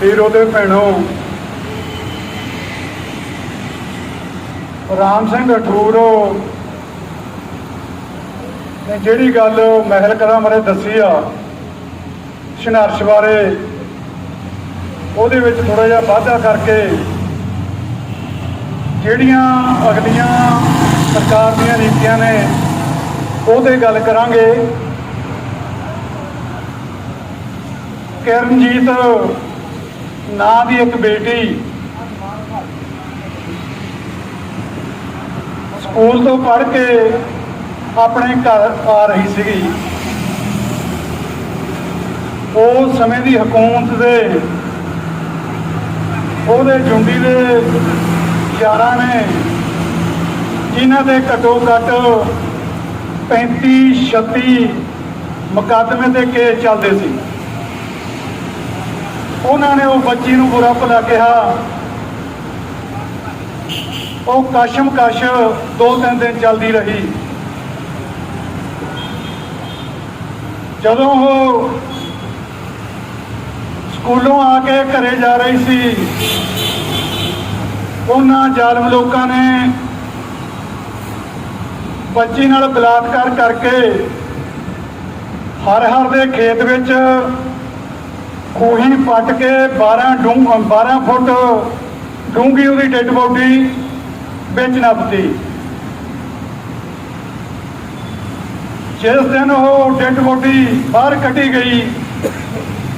ਵੀਰੋ ਦੇ ਭੈਣੋ ਰਾਮ ਸਿੰਘ ਠੂਰੋ ਨੇ ਜਿਹੜੀ ਗੱਲ ਮਹਿਲ ਕਲਾਂ ਬਾਰੇ ਦੱਸੀ ਆ, ਸੰਘਰਸ਼ ਬਾਰੇ, ਉਹਦੇ ਵਿੱਚ ਥੋੜਾ ਜਿਹਾ ਵਾਧਾ ਕਰਕੇ ਜਿਹੜੀਆਂ ਅਗਲੀਆਂ ਸਰਕਾਰ ਦੀਆਂ ਨੀਤੀਆਂ ਨੇ, ਉਹਦੇ ਗੱਲ ਕਰਾਂਗੇ। ਕਿਰਨਜੀਤ ਨਾਂ ਦੀ ਇੱਕ ਬੇਟੀ। ਸਕੂਲ ਤੋਂ ਪੜ੍ਹ ਕੇ ਆਪਣੇ ਘਰ ਆ ਰਹੀ ਸੀਗੀ। ਉਹ ਸਮੇਂ ਦੀ ਹਕੂਮਤ ਦੇ, ਉਹਦੇ ਜੁੰਡੀ ਦੇ ਯਾਰਾਂ ਨੇ, ਜਿਨ੍ਹਾਂ ਦੇ ਘੱਟੋ ਘੱਟ 35 36 ਮੁਕੱਦਮੇ ਦੇ ਕੇਸ ਚੱਲਦੇ ਸੀ। ਉਹਨਾਂ ਨੇ ਉਹ ਬੱਚੀ ਨੂੰ ਬੁਰਾ ਭਲਾ ਕਿਹਾ। ਉਹ ਕਸ਼ਮ ਕਸ਼ ਦੋ ਤਿੰਨ ਦਿਨ ਚੱਲਦੀ ਰਹੀ। ਜਦੋਂ ਉਹ ਸਕੂਲੋਂ ਆ ਕੇ ਘਰੇ ਜਾ ਰਹੀ ਸੀ, ਉਹਨਾਂ ਜ਼ਾਲਮ ਲੋਕਾਂ ਨੇ ਬੱਚੀ ਨਾਲ ਬਲਾਤਕਾਰ ਕਰਕੇ ਹਰ ਹਰ ਦੇ ਖੇਤ ਵਿੱਚ ਖੂਹੀ ਪੱਟ ਕੇ 12 ਡੂੰ 12 ਫੁੱਟ ਡੂੰਘੀ ਉਹਦੀ ਡੈੱਡ ਬੋਡੀ ਵਿੱਚ ਨੱਪਤੀ। ਜਿਸ ਦਿਨ ਉਹ ਡੈੱਡ ਬੋਡੀ ਬਾਹਰ ਕੱਢੀ ਗਈ,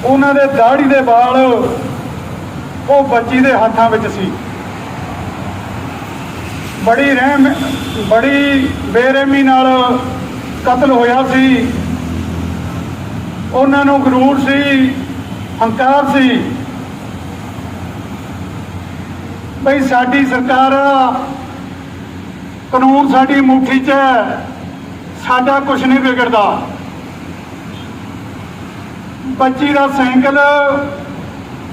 ਉਹਨਾਂ ਦੇ ਦਾੜੀ ਦੇ ਵਾਲ ਉਹ ਬੱਚੀ ਦੇ ਹੱਥਾਂ ਵਿੱਚ ਸੀ। ਬੜੀ ਰਹਿਮ ਬੜੀ ਬੇਰਹਿਮੀ ਨਾਲ ਕਤਲ ਹੋਇਆ ਸੀ। ਉਹਨਾਂ ਨੂੰ ਗਰੂਰ ਸੀ ਹੰਕਾਰ ਸੀ। ਬਈ ਸਾਡੀ ਸਰਕਾਰ, ਕਾਨੂੰਨ ਸਾਡੀ ਮੁੱਠੀ 'ਚ ਹੈ। ਸਾਡਾ ਕੁਝ ਨਹੀਂ ਵਿਗੜਦਾ। ਬੱਚੀ ਦਾ ਸਾਈਕਲ,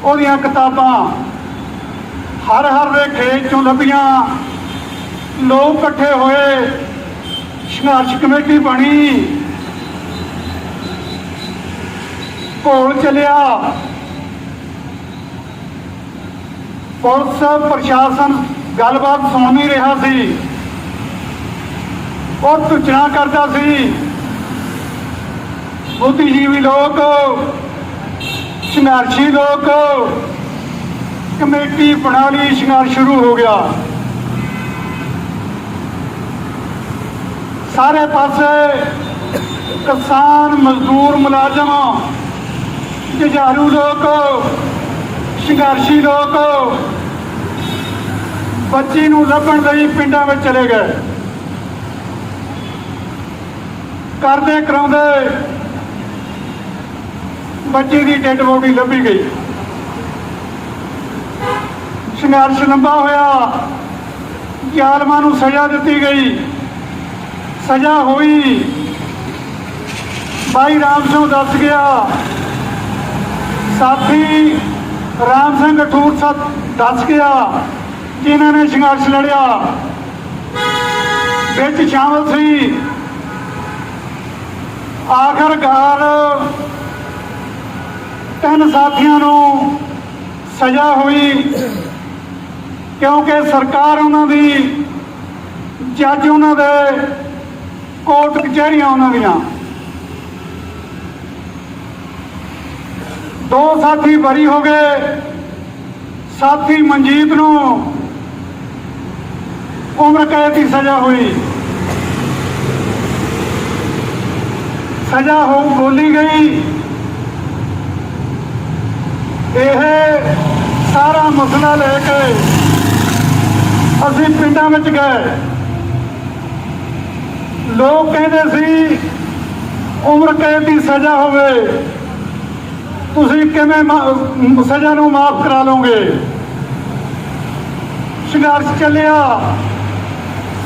ਉਹਦੀਆਂ ਕਿਤਾਬਾਂ ਹਰ ਹਰ ਦੇ ਖੇਤ ਚੋਂ ਲੱਭੀਆਂ। ਲੋਕ ਇਕੱਠੇ ਹੋਏ, ਸੰਘਰਸ਼ ਕਮੇਟੀ ਬਣੀ। ਘੋਲ ਚਲਿਆ। ਪੁਲਿਸ, ਪ੍ਰਸ਼ਾਸਨ ਗੱਲਬਾਤ ਸੁਣ ਨਹੀਂ ਰਿਹਾ ਸੀ। ਉਹ ਤੁਚਣਾ ਕਰਦਾ ਸੀ। ਬੁੱਧੀਜੀਵੀ ਲੋਕ, ਸੰਘਰਸ਼ੀ ਲੋਕ, ਕਮੇਟੀ ਬਣਾ ਲਈ ਸੰਘਰਸ਼ ਸ਼ੁਰੂ ਹੋ ਗਿਆ। ਸਾਰੇ ਪਾਸੇ ਕਿਸਾਨ ਮਜ਼ਦੂਰ ਮੁਲਾਜ਼ਮ ਜੁਝਾਰੂ ਲੋਕ, ਸੰਘਰਸ਼ੀ ਲੋਕ ਬੱਚੀ ਨੂੰ ਲੱਭਣ ਲਈ ਪਿੰਡਾਂ ਵਿੱਚ ਚਲੇ ਗਏ। ਕਰਦੇ ਕਰਾਉਂਦੇ ਬੱਚੀ ਦੀ ਡੈੱਡ ਬੋਡੀ ਲੱਭੀ ਗਈ। ਸੰਘਰਸ਼ ਲੰਬਾ ਹੋਇਆ। ਜ਼ਾਲਮਾਂ ਨੂੰ ਸਜ਼ਾ ਦਿੱਤੀ ਗਈ। ਸਜ਼ਾ ਹੋਈ। ਭਾਈ ਰਾਮ ਸਿੰਘ ਦੱਸ ਗਿਆ ਸਾਥੀ ਰਾਮ ਸਿੰਘ ਠੂਰ ਸਤ ਦੱਸ ਗਿਆ ਜਿਨ੍ਹਾਂ ਨੇ ਸੰਘਰਸ਼ ਲੜਿਆ। ਵਿੱਚ ਸ਼ਾਮਲ ਸੀ। ਆਖਰਕਾਰ ਤਿੰਨ ਸਾਥੀਆਂ ਨੂੰ ਸਜ਼ਾ ਹੋਈ, ਕਿਉਂਕਿ ਸਰਕਾਰ ਉਹਨਾਂ ਦੀ, ਜੱਜ ਉਹਨਾਂ ਦੇ, ਕੋਰਟ ਕਚਹਿਰੀਆਂ ਉਹਨਾਂ ਦੀਆਂ। ਦੋ ਸਾਥੀ ਬਰੀ ਹੋ ਗਏ। ਸਾਥੀ ਮਨਜੀਤ ਨੂੰ ਉਮਰ ਕੈਦ ਦੀ ਸਜ਼ਾ ਹੋਈ। ਸਜ਼ਾ ਹੋ ਬੋਲੀ ਗਈ। ਇਹ ਸਾਰਾ ਮਸਲਾ ਲੈ ਕੇ ਅਸੀਂ ਪਿੰਡਾਂ ਵਿੱਚ ਗਏ। ਲੋਕ ਕਹਿੰਦੇ ਸੀ, ਉਮਰ ਕੈਦ ਦੀ ਸਜ਼ਾ ਹੋਵੇ। ਤੁਸੀਂ ਕਿਵੇਂ ਸਜ਼ਾ ਨੂੰ ਮਾਫ ਕਰਾ ਲਓਗੇ? ਸੰਘਰਸ਼ ਚੱਲਿਆ।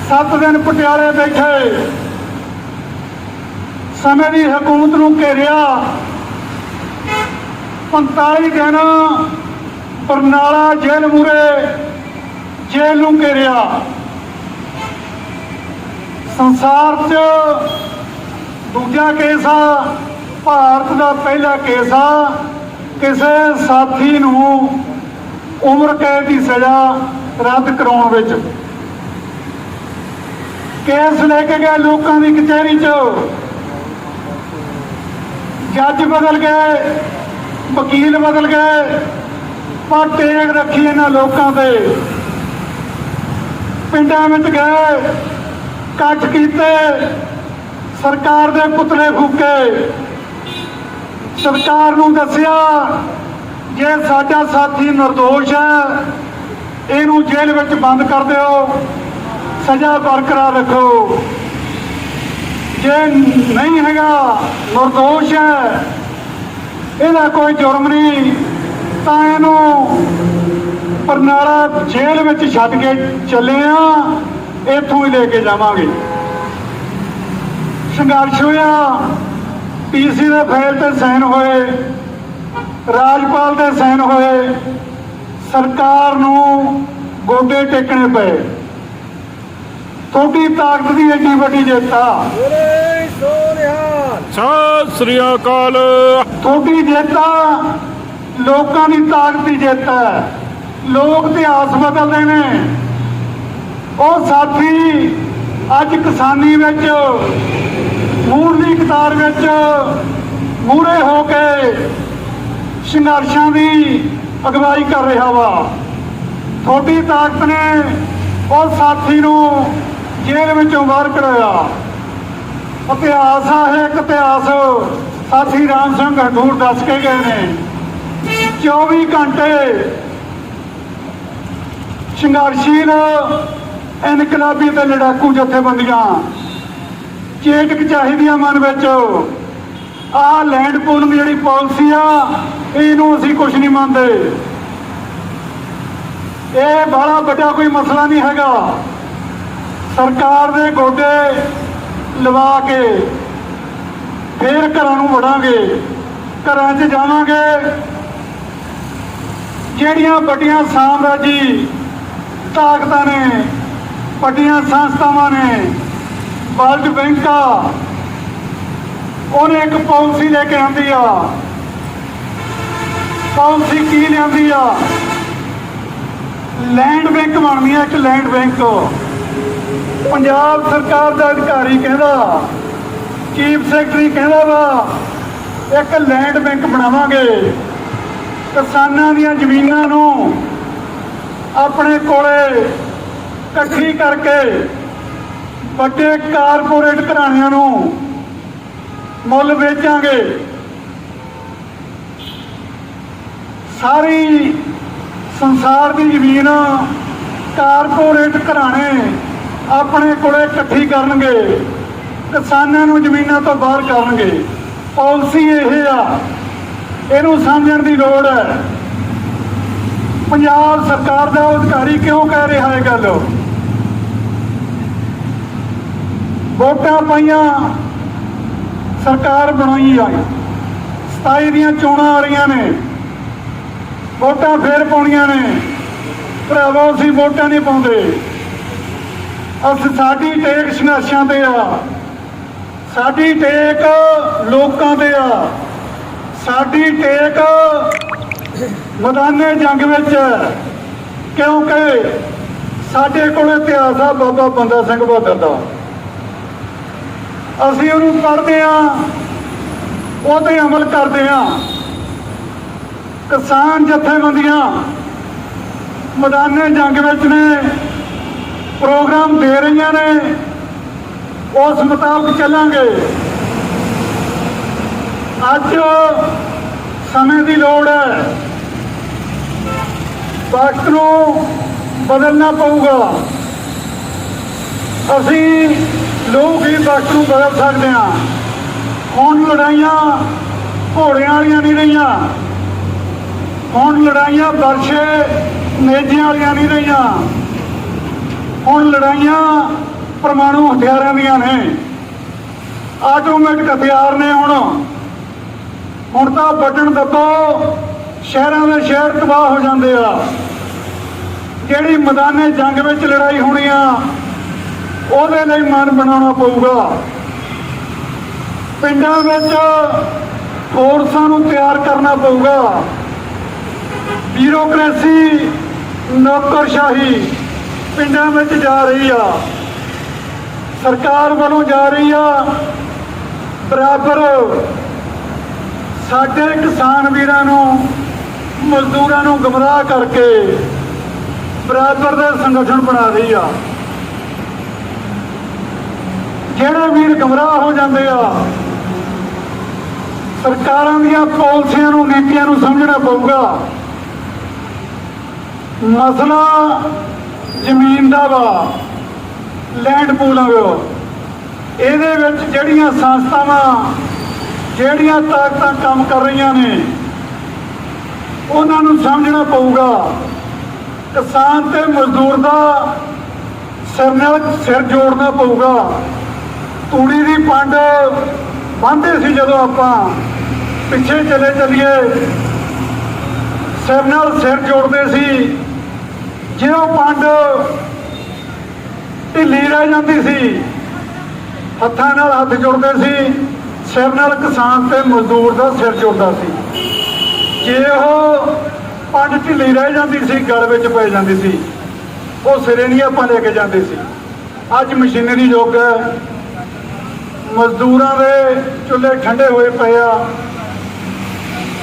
7 ਦਿਨ ਪਟਿਆਲੇ ਬੈਠੇ। ਸਮੇਂ ਦੀ ਹਕੂਮਤ ਨੂੰ ਘੇਰਿਆ। 45 ਦਿਨ ਬਰਨਾਲਾ ਜੇਲ੍ਹ ਮੂਰੇ ਜੇਲ੍ਹ ਨੂੰ ਘੇਰਿਆ। ਸੰਸਾਰ 'ਚ ਦੂਜਾ ਕੇਸ ਆ। ਭਾਰਤ ਦਾ ਪਹਿਲਾ ਕੇਸ ਆ। ਕਿਸੇ ਸਾਥੀ ਨੂੰ ਉਮਰ ਕੈਦ ਦੀ ਸਜ਼ਾ ਰੱਦ ਕਰਾਉਣ ਵਿੱਚ। ਕੇਸ ਲੈ ਕੇ ਗਏ ਲੋਕਾਂ ਦੀ ਕਚਹਿਰੀ 'ਚ। ਜੱਜ ਬਦਲ ਗਏ, ਵਕੀਲ ਬਦਲ ਗਏ, ਪਰ ਟੇਕ ਰੱਖੀ ਇਹਨਾਂ ਲੋਕਾਂ ਤੇ। ਪਿੰਡਾਂ ਵਿੱਚ ਗਏ, ਇਕੱਠ ਕੀਤੇ, ਸਰਕਾਰ ਦੇ ਪੁਤਲੇ ਫੂਕੇ। ਸਰਕਾਰ ਨੂੰ ਦੱਸਿਆ ਜੇ ਸਾਡਾ ਸਾਥੀ ਨਿਰਦੋਸ਼ ਹੈ, ਇਹਨੂੰ ਜੇਲ੍ਹ ਵਿੱਚ ਬੰਦ ਕਰ ਦਿਓ, ਸਜ਼ਾ ਬਰਕਰਾਰ ਰੱਖੋ। ਜੇ ਨਹੀਂ ਹੈਗਾ, ਨਿਰਦੋਸ਼ ਹੈ, ਇਹਦਾ ਕੋਈ ਜੁਰਮ ਨਹੀਂ, ਤਾਂ ਇਹਨੂੰ ਪਰਨਾਲਾ ਜੇਲ੍ਹ ਵਿੱਚ ਛੱਡ ਕੇ ਚੱਲੇ ਆ, ਇੱਥੋਂ ਹੀ ਲੈ ਕੇ ਜਾਵਾਂਗੇ। ਸੰਘਰਸ਼ ਹੋਇਆ। ਪੀਸੀ ਦੇ ਫਾਈਲ ਤੇ ਸਾਈਨ ਹੋਏ ਰਾਜਪਾਲ ਦੇ ਸਾਈਨ ਹੋਏ ਸਰਕਾਰ ਨੂੰ ਗੋਡੇ ਟੇਕਣੇ ਪਏ। ਤੁਹਾਡੀ ਤਾਕਤ ਦੀ ਏਡੀ ਵੱਡੀ ਜਿੱਤ ਆ। ਸਤਿ ਸ੍ਰੀ ਅਕਾਲ। ਤੁਹਾਡੀ ਜਿੱਤ ਆ ਲੋਕਾਂ ਦੀ ਤਾਕਤ ਦੀ ਜਿੱਤ ਹੈ ਲੋਕ ਇਤਿਹਾਸ ਬਦਲਦੇ ਨੇ। ਉਹ ਸਾਥੀ ਅੱਜ ਕਿਸਾਨੀ ਵਿੱਚ ਮੂਰਲੀ ਕਤਾਰ ਵਿੱਚ ਮੂਰੇ ਹੋ ਕੇ ਸੰਘਰਸ਼ਾਂ ਦੀ ਅਗਵਾਈ ਕਰ ਰਿਹਾ ਵਾ। ਤੁਹਾਡੀ ਤਾਕਤ ਨੇ ਉਹ ਸਾਥੀ ਨੂੰ ਜੇਲ੍ਹ ਵਿੱਚੋਂ ਬਾਹਰ ਕਢਾਇਆ। ਇਤਿਹਾਸ ਆ ਇਹ ਇੱਕ ਇਤਿਹਾਸ ਸਾਥੀ ਰਾਮ ਸਿੰਘ ਹਟੂਰ ਦੱਸ ਕੇ ਗਏ ਨੇ। 24 ਘੰਟੇ ਸੰਘਰਸ਼ੀਲ ਇਨਕਲਾਬੀ ਤੇ ਲੜਾਕੂ ਜਥੇਬੰਦੀਆਂ ਚੇਟਕ ਚਾਹੀਦੀ ਆ ਮਨ ਵਿੱਚ। ਆਹ ਲੈਂਡ ਪੂਲਿੰਗ ਦੀ ਜਿਹੜੀ ਪਾਲਿਸੀ ਆ, ਇਹਨੂੰ ਅਸੀਂ ਕੁਝ ਨਹੀਂ ਮੰਨਦੇ। ਇਹ ਬੜਾ ਵੱਡਾ ਕੋਈ ਮਸਲਾ ਨਹੀਂ ਹੈਗਾ। ਸਰਕਾਰ ਦੇ ਗੋਡੇ ਲਵਾ ਕੇ ਫੇਰ ਘਰਾਂ ਨੂੰ ਵੜਾਂਗੇ ਘਰਾਂ 'ਚ ਜਾਵਾਂਗੇ। ਜਿਹੜੀਆਂ ਵੱਡੀਆਂ ਸਾਮਰਾਜੀ ਤਾਕਤਾਂ ਨੇ, ਵੱਡੀਆਂ ਸੰਸਥਾਵਾਂ ਨੇ ਵਰਲਡ ਬੈਂਕ ਆ ਉਹਨੇ ਇੱਕ ਪਾਲਿਸੀ ਲੈ ਕੇ ਆਂਦੀ ਆ। ਪਾਲਿਸੀ ਕੀ ਲਿਆਂਦੀ ਆ? ਲੈਂਡ ਬੈਂਕ ਬਣਨੀ ਆ ਇੱਕ ਲੈਂਡ ਬੈਂਕ। ਪੰਜਾਬ ਸਰਕਾਰ ਦਾ ਅਧਿਕਾਰੀ ਕਹਿੰਦਾ, ਚੀਫ ਸੈਕਟਰੀ ਕਹਿੰਦਾ ਵਾ, ਇੱਕ ਲੈਂਡ ਬੈਂਕ ਬਣਾਵਾਂਗੇ। ਕਿਸਾਨਾਂ ਦੀਆਂ ਜ਼ਮੀਨਾਂ ਨੂੰ ਆਪਣੇ ਕੋਲੇ ਇਕੱਠੀ ਕਰਕੇ ਵੱਡੇ ਕਾਰਪੋਰੇਟ ਘਰਾਣਿਆਂ ਨੂੰ ਮੁੱਲ ਵੇਚਾਂਗੇ। ਸਾਰੀ ਸੰਸਾਰ ਦੀ ਜ਼ਮੀਨ ਕਾਰਪੋਰੇਟ ਘਰਾਣੇ ਆਪਣੇ ਕੋਲੇ ਇਕੱਠੀ ਕਰਨਗੇ। ਕਿਸਾਨਾਂ ਨੂੰ ਜ਼ਮੀਨਾਂ ਤੋਂ ਬਾਹਰ ਕਰਨਗੇ। ਪਾਲਿਸੀ ਇਹ ਆ, ਇਹਨੂੰ ਸਮਝਣ ਦੀ ਲੋੜ ਹੈ। ਪੰਜਾਬ ਸਰਕਾਰ ਦਾ ਅਧਿਕਾਰੀ ਕਿਉਂ ਕਹਿ ਰਿਹਾ ਹੈ ਗੱਲ? ਵੋਟਾਂ ਪਾਈਆਂ, ਸਰਕਾਰ ਬਣਾਈ ਆ 27 ਦੀਆਂ ਚੋਣਾਂ ਆ ਰਹੀਆਂ ਨੇ। ਵੋਟਾਂ ਫੇਰ ਪਾਉਣੀਆਂ ਨੇ। ਭਰਾਵੋ, ਅਸੀਂ ਵੋਟਾਂ ਨਹੀਂ ਪਾਉਂਦੇ। ਅਸੀਂ ਸਾਡੀ ਟੇਕ ਸੰਘਰਸ਼ਾਂ ਤੇ ਆ। ਸਾਡੀ ਟੇਕ ਲੋਕਾਂ ਤੇ ਆ। ਸਾਡੀ ਟੇਕ ਮੈਦਾਨੇ ਜੰਗ ਵਿੱਚ ਹੈ। ਕਿਉਂਕਿ ਸਾਡੇ ਕੋਲ ਇਤਿਹਾਸ ਆ, ਬਾਬਾ ਬੰਦਾ ਸਿੰਘ ਬਹਾਦਰ ਦਾ। ਅਸੀਂ ਉਹਨੂੰ ਪੜ੍ਹਦੇ ਆ ਉਹ ਤੇ ਅਮਲ ਕਰਦੇ ਆ ਕਿਸਾਨ ਜਥੇਬੰਦੀਆਂ ਮੈਦਾਨੇ ਜੰਗ ਵਿੱਚ ਨੇ, ਪ੍ਰੋਗਰਾਮ ਦੇ ਰਹੀਆਂ ਨੇ, ਉਸ ਮੁਤਾਬਕ ਚੱਲਾਂਗੇ। ਅੱਜ ਸਮੇਂ ਦੀ ਲੋੜ ਹੈ। ਵਕਤ ਨੂੰ ਬਦਲਣਾ ਪਊਗਾ। ਅਸੀਂ ਲੋਕ ਹੀ ਵਕਤ ਨੂੰ ਬਦਲ ਸਕਦੇ ਆ ਹੁਣ ਲੜਾਈਆਂ ਘੋੜਿਆਂ ਵਾਲੀਆਂ ਨਹੀਂ ਰਹੀਆਂ। ਹੁਣ ਲੜਾਈਆਂ ਵਰਸ਼ੇ ਨੇਜਿਆਂ ਵਾਲੀਆਂ ਨਹੀਂ ਰਹੀਆਂ। ਹੁਣ ਲੜਾਈਆਂ ਪਰਮਾਣੂ ਹਥਿਆਰਾਂ ਦੀਆਂ ਨੇ। ਆਟੋਮੈਟਿਕ ਹਥਿਆਰ ਨੇ ਹੁਣ। ਹੁਣ ਤਾਂ ਬਟਨ ਦੱਬੋ, ਸ਼ਹਿਰਾਂ ਦੇ ਸ਼ਹਿਰ ਤਬਾਹ ਹੋ ਜਾਂਦੇ ਆ। ਜਿਹੜੀ ਮੈਦਾਨੇ ਜੰਗ ਵਿੱਚ ਲੜਾਈ ਹੋਣੀ ਆ? ਉਹਦੇ ਲਈ ਮਨ ਬਣਾਉਣਾ ਪਊਗਾ। ਪਿੰਡਾਂ ਵਿੱਚ ਕੋਰਸਾਂ ਨੂੰ ਤਿਆਰ ਕਰਨਾ ਪਊਗਾ। ਬਿਊਰੋਕ੍ਰੇਸੀ, ਨੌਕਰਸ਼ਾਹੀ ਪਿੰਡਾਂ ਵਿੱਚ ਜਾ ਰਹੀ ਆ। ਸਰਕਾਰ ਵੱਲੋਂ ਜਾ ਰਹੀ ਆ। ਬਰਾਬਰ ਸਾਡੇ ਕਿਸਾਨ ਵੀਰਾਂ ਨੂੰ, ਮਜ਼ਦੂਰਾਂ ਨੂੰ ਗਮਰਾਹ ਕਰਕੇ ਬਰਾਬਰ ਦੇ ਸੰਗਠਨ ਬਣਾ ਰਹੀ ਆ। ਜਿਹੜੇ ਵੀਰ ਗਮਰਾਹ ਹੋ ਜਾਂਦੇ ਆ, ਸਰਕਾਰਾਂ ਦੀਆਂ ਪਾਲਿਸੀਆਂ ਨੂੰ, ਨੀਤੀਆਂ ਨੂੰ ਸਮਝਣਾ ਪਊਗਾ। ਮਸਲਾ ਜ਼ਮੀਨ ਦਾ ਵਾ ਲੈਂਡ ਪੂਲਾਂ ਦਾ ਇਹਦੇ ਵਿੱਚ ਜਿਹੜੀਆਂ ਸੰਸਥਾਵਾਂ, ਜਿਹੜੀਆਂ ਤਾਕਤਾਂ ਕੰਮ ਕਰ ਰਹੀਆਂ ਨੇ, ਉਹਨਾਂ ਨੂੰ ਸਮਝਣਾ ਪਊਗਾ। ਕਿਸਾਨ ਤੇ ਮਜ਼ਦੂਰ ਦਾ ਸਿਰ ਨਾਲ ਸਿਰ ਜੋੜਨਾ ਪਊਗਾ। ਤੂੜੀ ਦੀ ਪੰਡ ਬੰਨ੍ਹਦੇ ਸੀ ਜਦੋਂ ਆਪਾਂ ਪਿੱਛੇ ਚਲੇ ਚਲੀਏ। ਸਿਰ ਨਾਲ ਸਿਰ ਜੋੜਦੇ ਸੀ। ਜਦੋਂ ਪੰਡ ਢਿੱਲੀ ਰਹਿ ਜਾਂਦੀ ਸੀ। ਹੱਥਾਂ ਨਾਲ ਹੱਥ ਜੋੜਦੇ ਸੀ। ਸਿਰ ਨਾਲ ਕਿਸਾਨ ਤੇ ਮਜ਼ਦੂਰ ਦਾ ਸਿਰ ਜੁੜਦਾ ਸੀ। ਜੇ ਉਹ ਪੰਡ ਢਿੱਲੀ ਰਹਿ ਜਾਂਦੀ ਸੀ, ਗਲ ਵਿੱਚ ਪੈ ਜਾਂਦੀ ਸੀ, ਉਹ ਸਿਰੇ ਨਹੀਂ ਆਪਾਂ ਲੈ ਕੇ ਜਾਂਦੇ ਸੀ। ਅੱਜ ਮਸ਼ੀਨਰੀ ਯੁੱਗ ਹੈ। ਮਜ਼ਦੂਰਾਂ ਦੇ ਚੁੱਲ੍ਹੇ ਠੰਡੇ ਹੋਏ ਪਏ ਆ।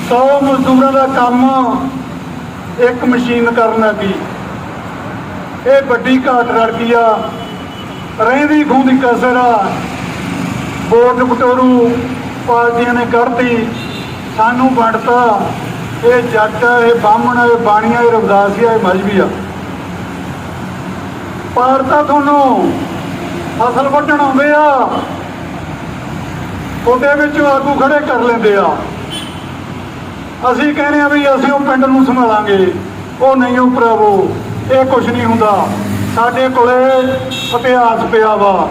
100 ਮਜ਼ਦੂਰਾਂ ਦਾ ਕੰਮ ਇੱਕ ਮਸ਼ੀਨ ਕਰਨ ਲੱਗੀ। ਇਹ ਵੱਡੀ ਘਾਟ ਰੜ ਆ। ਰਹਿੰਦੀ ਖੂੰਦੀ ਕਸਰ ਆ। ਵੋਟ ਬਟੋਰੂ ਪਾਰਟੀਆਂ ਨੇ ਕਰਤੀ ਸਾਨੂੰ ਵੰਡਤਾ। ਇਹ ਜੱਟ ਆ, ਇਹ ਬਾਹਮਣ ਇਹ ਬਾਣੀਆਂ ਇਹ ਰਵਦਾਸੀਆ ਇਹ ਮਜਬੀ ਆ। ਪਾਰਤਾ ਤੁਹਾਨੂੰ ਫਸਲ ਵੱਢਣ ਆਉਂਦੇ ਆ। ਉਹਦੇ ਵਿੱਚ ਆਗੂ ਖੜੇ ਕਰ ਲੈਂਦੇ ਆ। ਅਸੀਂ ਕਹਿੰਦੇ ਆ ਵੀ ਅਸੀਂ ਉਹ ਪਿੰਡ ਨੂੰ ਸੰਭਾਲਾਂਗੇ। ਉਹ ਨਹੀਂ ਉਹ ਭਰਾਵੋ, ਇਹ ਕੁਝ ਨਹੀਂ ਹੁੰਦਾ। ਸਾਡੇ ਕੋਲੇ ਇਤਿਹਾਸ ਪਿਆ ਵਾ।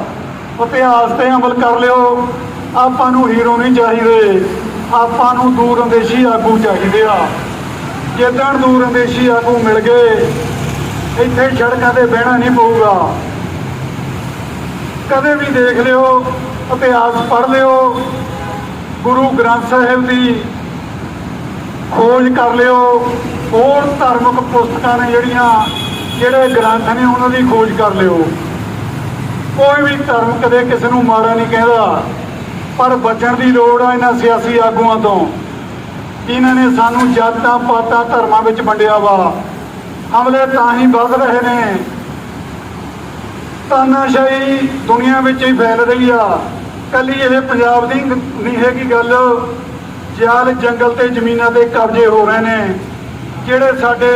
ਇਤਿਹਾਸ ਤੇ ਅਮਲ ਕਰ ਲਿਓ। ਆਪਾਂ ਨੂੰ ਹੀਰੋ ਨਹੀਂ ਚਾਹੀਦੇ। ਆਪਾਂ ਨੂੰ ਦੂਰ ਅੰਦੇਸ਼ੀ ਆਗੂ ਚਾਹੀਦੇ ਆ। ਜਿੱਦਣ ਦੂਰ ਅੰਦੇਸ਼ੀ ਆਗੂ ਮਿਲ ਗਏ, ਇੱਥੇ ਸੜਕਾਂ ਤੇ ਬਹਿਣਾ ਨਹੀਂ ਪਊਗਾ। ਕਦੇ ਵੀ ਦੇਖ ਲਿਓ ਇਤਿਹਾਸ ਪੜ੍ਹ ਲਿਓ। ਗੁਰੂ ਗ੍ਰੰਥ ਸਾਹਿਬ ਦੀ ਖੋਜ ਕਰ ਲਿਓ। ਹੋਰ ਧਾਰਮਿਕ ਪੁਸਤਕਾਂ ਨੇ ਜਿਹੜੀਆਂ, ਜਿਹੜੇ ਗ੍ਰੰਥ ਨੇ ਉਹਨਾਂ ਦੀ ਖੋਜ ਕਰ ਲਿਓ। ਕੋਈ ਵੀ ਧਰਮ ਕਦੇ ਕਿਸੇ ਨੂੰ ਮਾੜਾ ਨਹੀਂ ਕਹਿੰਦਾ, ਪਰ ਬਚਣ ਦੀ ਲੋੜ ਆ ਇਹਨਾਂ ਸਿਆਸੀ ਆਗੂਆਂ ਤੋਂ। ਇਹਨਾਂ ਨੇ ਸਾਨੂੰ ਜਾਤਾਂ, ਪਾਤਾਂ, ਧਰਮਾਂ ਵਿੱਚ ਵੰਡਿਆ ਵਾ। ਹਮਲੇ ਤਾਂ ਹੀ ਵੱਧ ਰਹੇ ਨੇ। ਤਾਨਾਸ਼ਾਹੀ ਦੁਨੀਆ ਵਿੱਚ ਹੀ ਫੈਲ ਰਹੀ ਆ। ਕੱਲੀ ਇਹ ਪੰਜਾਬ ਦੀ ਨਹੀਂ ਹੈਗੀ ਗੱਲ ਜਾਲ ਜੰਗਲ ਤੇ ਜ਼ਮੀਨਾਂ ਤੇ ਕਬਜ਼ੇ ਹੋ ਰਹੇ ਨੇ। ਜਿਹੜੇ ਸਾਡੇ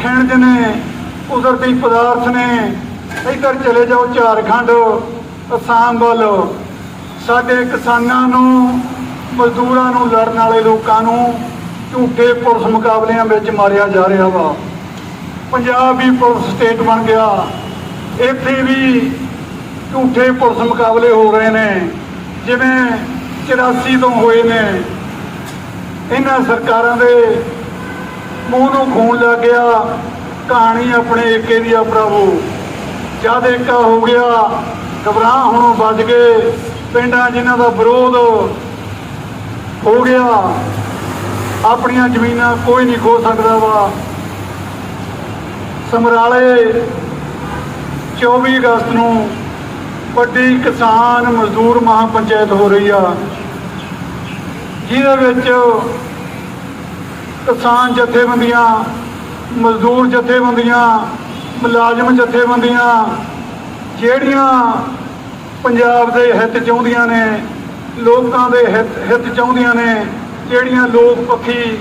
ਖਿਣਜ ਨੇ, ਕੁਦਰਤੀ ਪਦਾਰਥ ਨੇ, ਇੱਧਰ ਚਲੇ ਜਾਓ ਝਾਰਖੰਡ, ਅਸਾਮ ਵੱਲ। ਸਾਡੇ ਕਿਸਾਨਾਂ ਨੂੰ, ਮਜ਼ਦੂਰਾਂ ਨੂੰ ਲੜਨ ਵਾਲੇ ਲੋਕਾਂ ਨੂੰ ਝੂਠੇ ਪੁਲਿਸ ਮੁਕਾਬਲਿਆਂ ਵਿੱਚ ਮਾਰਿਆ ਜਾ ਰਿਹਾ ਵਾ। ਪੰਜਾਬ ਵੀ ਪੁਲਿਸ ਸਟੇਟ ਬਣ ਗਿਆ। ਇੱਥੇ ਵੀ ਝੂਠੇ ਪੁਲਿਸ ਮੁਕਾਬਲੇ ਹੋ ਰਹੇ ਨੇ, ਜਿਵੇਂ 84 ਤੋਂ ਹੋਏ ਨੇ। ਇਹਨਾਂ ਸਰਕਾਰਾਂ ਦੇ ਮੂੰਹ ਨੂੰ ਖੂਨ ਲੱਗ ਗਿਆ, ਕਹਾਣੀ ਆਪਣੇ ਏਕੇ ਦੀ ਆ ਭਰਾਵੋ। ਜਦ ਏਕਾ ਹੋ ਗਿਆ ਘਬਰਾਹ ਹੋਣੋਂ ਬਚ ਗਏ ਪਿੰਡਾਂ ਜਿਨ੍ਹਾਂ ਦਾ ਵਿਰੋਧ ਹੋ ਗਿਆ, ਆਪਣੀਆਂ ਜ਼ਮੀਨਾਂ ਕੋਈ ਨਹੀਂ ਖੋ ਸਕਦਾ ਵਾ। ਸਮਰਾਲੇ 24 ਅਗਸਤ ਨੂੰ ਵੱਡੀ ਕਿਸਾਨ ਮਜ਼ਦੂਰ ਮਹਾਪੰਚਾਇਤ ਹੋ ਰਹੀ ਆ, ਜਿਹਦੇ ਵਿੱਚ ਕਿਸਾਨ ਜਥੇਬੰਦੀਆਂ, ਮਜ਼ਦੂਰ ਜਥੇਬੰਦੀਆਂ, ਮੁਲਾਜ਼ਮ ਜਥੇਬੰਦੀਆਂ, ਜਿਹੜੀਆਂ ਪੰਜਾਬ ਦੇ ਹਿੱਤ ਚਾਹੁੰਦੀਆਂ ਨੇ, ਲੋਕਾਂ ਦੇ ਹਿੱਤ ਹਿੱਤ ਚਾਹੁੰਦੀਆਂ ਨੇ, ਜਿਹੜੀਆਂ ਲੋਕ ਪੱਖੀ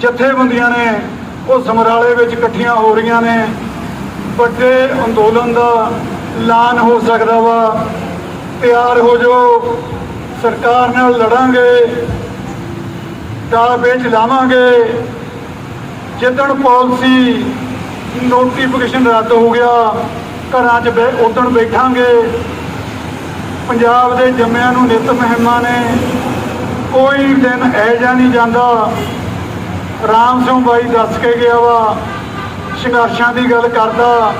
ਜਥੇਬੰਦੀਆਂ ਨੇ, ਉਹ ਸਮਰਾਲੇ ਵਿੱਚ ਇਕੱਠੀਆਂ ਹੋ ਰਹੀਆਂ ਨੇ। ਵੱਡੇ ਅੰਦੋਲਨ ਦਾ ਐਲਾਨ ਹੋ ਸਕਦਾ ਵਾ। ਤਿਆਰ ਹੋ ਜਾਓ। ਸਰਕਾਰ ਨਾਲ ਲੜਾਂਗੇ। ਦਾਅ ਵੇਚ ਲਾਵਾਂਗੇ। ਜਿੱਦਣ ਪਾਲਿਸੀ ਨੋਟੀਫਿਕੇਸ਼ਨ ਰੱਦ ਹੋ ਗਿਆ, ਘਰਾਂ 'ਚ ਬੈ, ਉਦਣ ਬੈਠਾਂਗੇ। ਪੰਜਾਬ ਦੇ ਜੰਮਿਆਂ ਨੂੰ ਨਿਤ ਮਹਿਮਾਨ ਨੇ ਕੋਈ ਦਿਨ ਇਹ ਜਾ ਨਹੀਂ ਜਾਂਦਾ। ਰਾਮ ਸਿੰਘ ਬਾਈ ਦੱਸ ਕੇ ਗਿਆ ਵਾ, ਸੰਘਰਸ਼ਾਂ ਦੀ ਗੱਲ ਕਰਦਾ।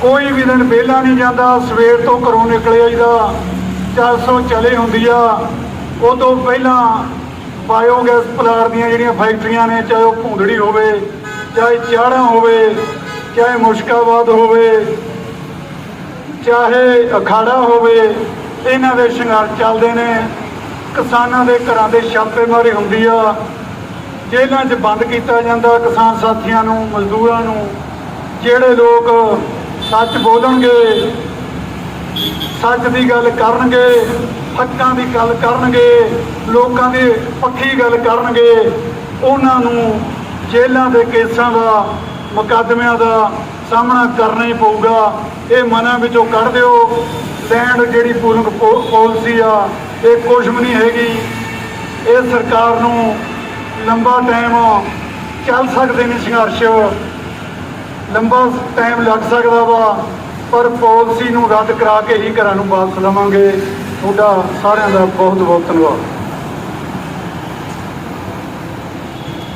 ਕੋਈ ਵੀ ਦਿਨ ਵਿਹਲਾ ਨਹੀਂ ਜਾਂਦਾ, ਸਵੇਰ ਤੋਂ ਘਰੋਂ ਨਿਕਲੇ ਆਈਦਾ 400 ਚਲੇ ਹੁੰਦੀ ਆ। ਉਹ ਤੋਂ ਪਹਿਲਾਂ ਬਾਇਓਗੈਸ ਪਲਾਂਟ ਦੀਆਂ ਜਿਹੜੀਆਂ ਫੈਕਟਰੀਆਂ ਨੇ, ਚਾਹੇ ਉਹ ਭੁੰਦੜੀ ਹੋਵੇ, ਚਾਹੇ ਚਾੜਾਂ ਹੋਵੇ, ਚਾਹੇ ਮੁਸ਼ਕਾਬਾਦ ਹੋਵੇ, ਚਾਹੇ ਅਖਾੜਾ ਹੋਵੇ, ਇਹਨਾਂ ਦੇ ਸ਼ਿੰਗਾਰ ਚੱਲਦੇ ਨੇ। ਕਿਸਾਨਾਂ ਦੇ ਘਰਾਂ ਦੇ ਛਾਪੇਮਾਰੀ ਹੁੰਦੀ ਆ। ਜੇਲ੍ਹਾਂ 'ਚ ਬੰਦ ਕੀਤਾ ਜਾਂਦਾ ਕਿਸਾਨ ਸਾਥੀਆਂ ਨੂੰ, ਮਜ਼ਦੂਰਾਂ ਨੂੰ, ਜਿਹੜੇ ਲੋਕ ਸੱਚ ਬੋਲਣਗੇ, ਸੱਚ ਦੀ ਗੱਲ ਕਰਨਗੇ, ਹੱਕਾਂ ਦੀ ਗੱਲ ਕਰਨਗੇ, ਲੋਕਾਂ ਦੀ ਪੱਖੀ ਗੱਲ ਕਰਨਗੇ, ਉਹਨਾਂ ਨੂੰ ਜੇਲ੍ਹਾਂ ਦੇ ਕੇਸਾਂ ਦਾ, ਮੁਕੱਦਮਿਆਂ ਦਾ ਸਾਹਮਣਾ ਕਰਨਾ ਹੀ ਪਊਗਾ। ਇਹ ਮਨਾਂ ਵਿੱਚੋਂ ਕੱਢ ਦਿਓ। ਲੈਂਡ ਜਿਹੜੀ ਪੂਰਨ ਪਾਲਿਸੀ ਆ, ਇਹ ਕੁਛ ਵੀ ਨਹੀਂ ਹੈਗੀ। ਇਹ ਸਰਕਾਰ ਨੂੰ ਲੰਬਾ ਟਾਈਮ ਚੱਲ ਸਕਦੇ ਨੇ ਸੰਘਰਸ਼। ਲੰਬਾ ਟਾਈਮ ਲੱਗ ਸਕਦਾ ਵਾ, ਪਰ ਪਾਲਿਸੀ ਨੂੰ ਰੱਦ ਕਰਾ ਕੇ ਹੀ ਘਰਾਂ ਨੂੰ ਵਾਪਸ ਲਵਾਂਗੇ। ਤੁਹਾਡਾ ਸਾਰਿਆਂ ਦਾ ਬਹੁਤ ਬਹੁਤ ਧੰਨਵਾਦ।